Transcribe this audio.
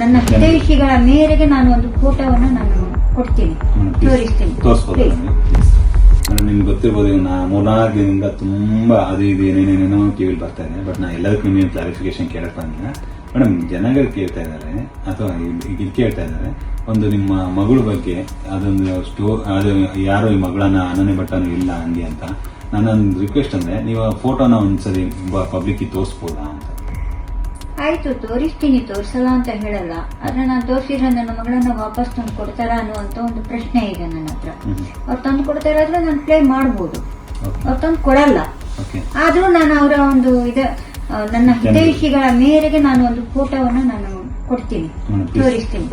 ನನ್ನ ಹಿತೈಷಿಗಳ ಮೇರೆಗೆ ನಾನು ಒಂದು ಫೋಟೋವನ್ನು ನಾನು ಕೊಡ್ತೀನಿ ತೋರಿಸ್ತೀನಿ. ನಿಮ್ಗೆ ಗೊತ್ತಿರ್ಬೋದು ನಾ ಮೂರ್ನಾಲ್ಕು ದಿನದಿಂದ ತುಂಬಾ ಅದು ಇದು ಏನೇನೇನೇನೋ ಕಿವಿಲ್ ಬರ್ತಾ ಇದೆ ಬಟ್ ನಾ ಎಲ್ಲದಕ್ಕೂ ನೀವು ಕ್ಲಾರಿಫಿಕೇಶನ್ ಕೇಳಕ್ ಬಂದಿಲ್ಲ. ಮೇಡಮ್ ಜನಗಳು ಕೇಳ್ತಾ ಇದ್ದಾರೆ ಅಥವಾ ಇದು ಕೇಳ್ತಾ ಇದ್ದಾರೆ. ಒಂದು ನಿಮ್ಮ ಮಗಳ ಬಗ್ಗೆ ಅದೊಂದು ಸ್ಟೋ ಅದು ಯಾರು ಈ ಮಗಳನ್ನ ಅನನೆ ಭಟ್ಟನು ಇಲ್ಲ ಹಂಗೆ ಅಂತ. ನನ್ನೊಂದು ರಿಕ್ವೆಸ್ಟ್ ಅಂದ್ರೆ ನೀವು ಫೋಟೋನ ಒಂದ್ಸರಿ ಪಬ್ಲಿಕ್ ತೋರಿಸ್ಬೋದಾ ಆಯ್ತು ತೋರಿಸ್ತೀನಿ ತೋರಿಸಲ್ಲ ಅಂತ ಹೇಳಲ್ಲ. ಆದ್ರೆ ನಾನು ತೋರಿಸಿದ್ರೆ ನನ್ನ ಮಗಳನ್ನ ವಾಪಸ್ ತಂದು ಕೊಡ್ತಾರಾ ಅನ್ನುವಂತ ಒಂದು ಪ್ರಶ್ನೆ ಇದೆ ನನ್ನ ಹತ್ರ. ಅವ್ರು ತಂದು ಕೊಡ್ತಾ ಇರೋದ್ರೆ ನಾನು ಪ್ಲೇ ಮಾಡ್ಬೋದು. ಅವ್ರು ತಂದು ಕೊಡಲ್ಲ. ಆದ್ರೂ ನಾನು ಅವರ ಒಂದು ಇದ ನನ್ನ ಹಿತೈಷಿಗಳ ಮೇರೆಗೆ ನಾನು ಒಂದು ಫೋಟೋವನ್ನು ನಾನು ಕೊಡ್ತೀನಿ. ತೋರಿಸ್ತೀನಿ.